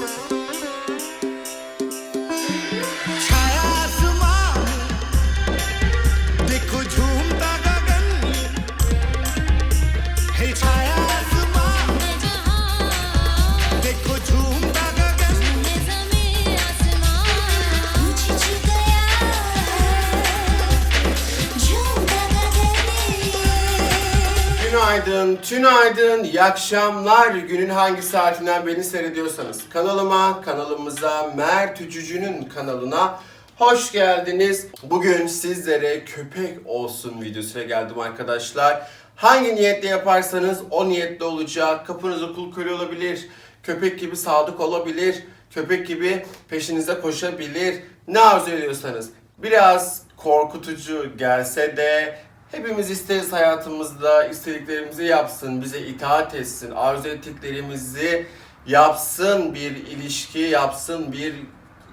Thank you. Günaydın, tünaydın, iyi akşamlar. Günün hangi saatinden beni seyrediyorsanız kanalıma, kanalımıza, Mert Ücücü'nün kanalına hoş geldiniz. Bugün sizlere köpek olsun videosuyla geldim arkadaşlar. Hangi niyetle yaparsanız o niyetle olacak. Kapınızı kul köle olabilir. Köpek gibi sadık olabilir. Köpek gibi peşinize koşabilir. Ne arzu ediyorsanız. Biraz korkutucu gelse de Hepimiz isteriz hayatımızda istediklerimizi yapsın, bize itaat etsin, arzu ettiklerimizi yapsın, bir ilişki yapsın, bir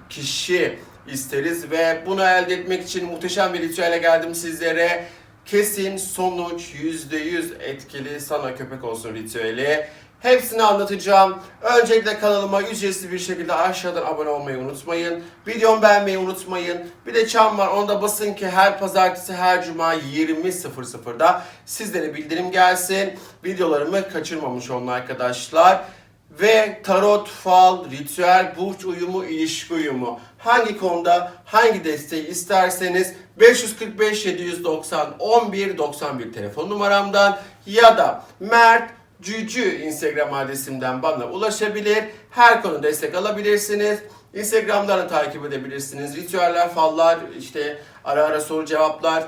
kişi isteriz ve bunu elde etmek için muhteşem bir ritüele geldim sizlere. Kesin sonuç %100 etkili sana köpek olsun ritüeli. Hepsini anlatacağım. Öncelikle kanalıma ücretsiz bir şekilde aşağıdan abone olmayı unutmayın. Videomu beğenmeyi unutmayın. Bir de çan var onu da basın ki her pazartesi her cuma 20.00'da sizlere bildirim gelsin. Videolarımı kaçırmamış olun arkadaşlar. Ve tarot, fal, ritüel, burç uyumu, ilişki uyumu. Hangi konuda hangi desteği isterseniz 545 790 11 91 telefon numaramdan ya da Mert Cücü Instagram adresimden bana ulaşabilir. Her konu destek alabilirsiniz. Instagram'dan da takip edebilirsiniz. Ritüeller, fallar, işte ara ara soru cevaplar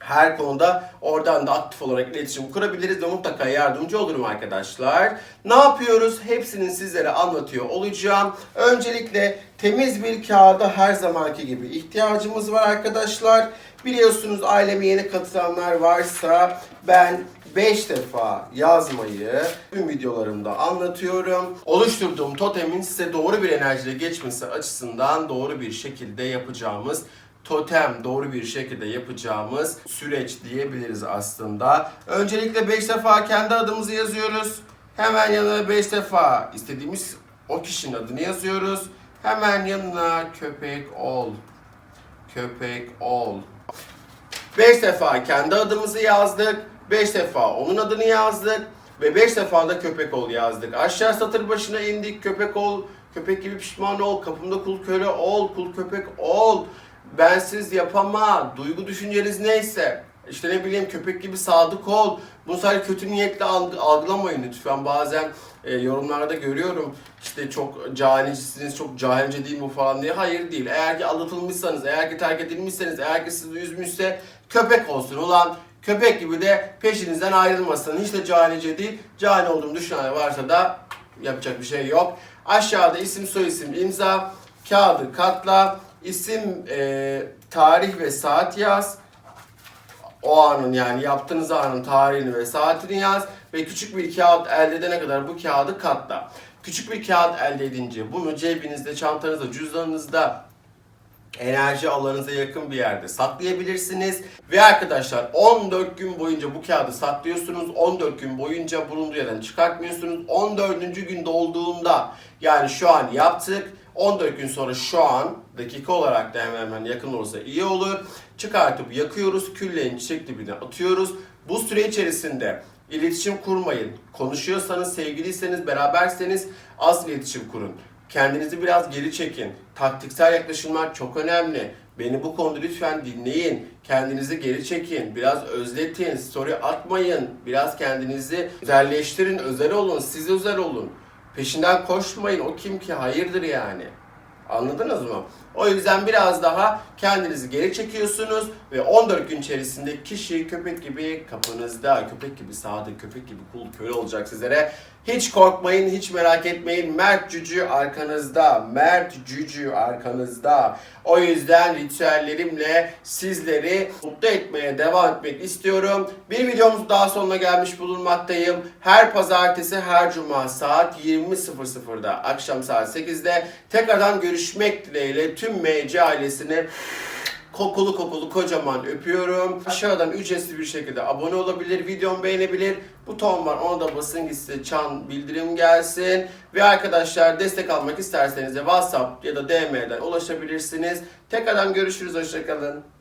her konuda oradan da aktif olarak iletişim kurabiliriz ve mutlaka yardımcı olurum arkadaşlar. Ne yapıyoruz? Hepsini sizlere anlatıyor olacağım. Öncelikle temiz bir kağıda her zamanki gibi ihtiyacımız var arkadaşlar. Biliyorsunuz aileme yeni katılanlar varsa ben 5 defa yazmayı tüm videolarımda anlatıyorum. Oluşturduğum totemin size doğru bir enerjiyle geçmesi açısından doğru bir şekilde yapacağımız totem doğru bir şekilde yapacağımız süreç diyebiliriz aslında. Öncelikle 5 defa kendi adımızı yazıyoruz. Hemen yanına 5 defa istediğimiz o kişinin adını yazıyoruz. Hemen yanına köpek ol. Köpek ol. 5 defa kendi adımızı yazdık. 5 defa onun adını yazdık. Ve 5 defa da köpek ol yazdık. Aşağı satır başına indik. Köpek ol. Köpek gibi pişman ol. Kapımda kul köle ol. Kul köpek ol. Bensiz yapama. Duygu düşünceniz neyse. İşte ne bileyim köpek gibi sadık ol. Bunu sadece kötü niyetle algı- algılamayın lütfen. Bazen e, yorumlarda görüyorum işte çok cahilcisiniz, çok cahilce değil bu falan diye. Hayır değil. Eğer ki aldatılmışsanız, eğer ki terk edilmişseniz, eğer ki sizi üzmüşse köpek olsun. Ulan köpek gibi de peşinizden ayrılmasın. Hiç de cahilce değil. Cahil olduğumu düşünenler varsa da yapacak bir şey yok. Aşağıda isim, soyisim, imza, kağıdı katla, isim, e, tarih ve saat yaz o anın yani yaptığınız anın tarihini ve saatini yaz ve küçük bir kağıt elde edene kadar bu kağıdı katla. Küçük bir kağıt elde edince bunu cebinizde, çantanızda, cüzdanınızda enerji alanınıza yakın bir yerde saklayabilirsiniz. Ve arkadaşlar 14 gün boyunca bu kağıdı saklıyorsunuz. 14 gün boyunca bulunduğu yerden çıkartmıyorsunuz. 14. gün dolduğunda yani şu an yaptık. 14 gün sonra şu an dakika olarak da hemen hemen yakın olursa iyi olur. Çıkartıp yakıyoruz. Küllerin çiçek dibine atıyoruz. Bu süre içerisinde iletişim kurmayın. Konuşuyorsanız, sevgiliyseniz, beraberseniz az iletişim kurun. Kendinizi biraz geri çekin. Taktiksel yaklaşımlar çok önemli. Beni bu konuda lütfen dinleyin. Kendinizi geri çekin. Biraz özletin. Story atmayın. Biraz kendinizi özelleştirin. Özel olun. Siz özel olun. Peşinden koşmayın. O kim ki? Hayırdır yani. Anladınız mı? O yüzden biraz daha kendinizi geri çekiyorsunuz ve 14 gün içerisinde kişi köpek gibi kapınızda, köpek gibi sadık, köpek gibi kul köle olacak sizlere. Hiç korkmayın, hiç merak etmeyin. Mert Cücü arkanızda, Mert Cücü arkanızda. O yüzden ritüellerimle sizleri mutlu etmeye devam etmek istiyorum. Bir videomuz daha sonuna gelmiş bulunmaktayım. Her pazartesi, her cuma saat 20.00'da, akşam saat 8'de tekrardan görüşmek dileğiyle tüm MC ailesini kokulu kokulu kocaman öpüyorum. Aşağıdan ücretsiz bir şekilde abone olabilir, videomu beğenebilir. Buton var ona da basın gitsin, çan bildirim gelsin. Ve arkadaşlar destek almak isterseniz de WhatsApp ya da DM'den ulaşabilirsiniz. Tekrardan görüşürüz, hoşçakalın.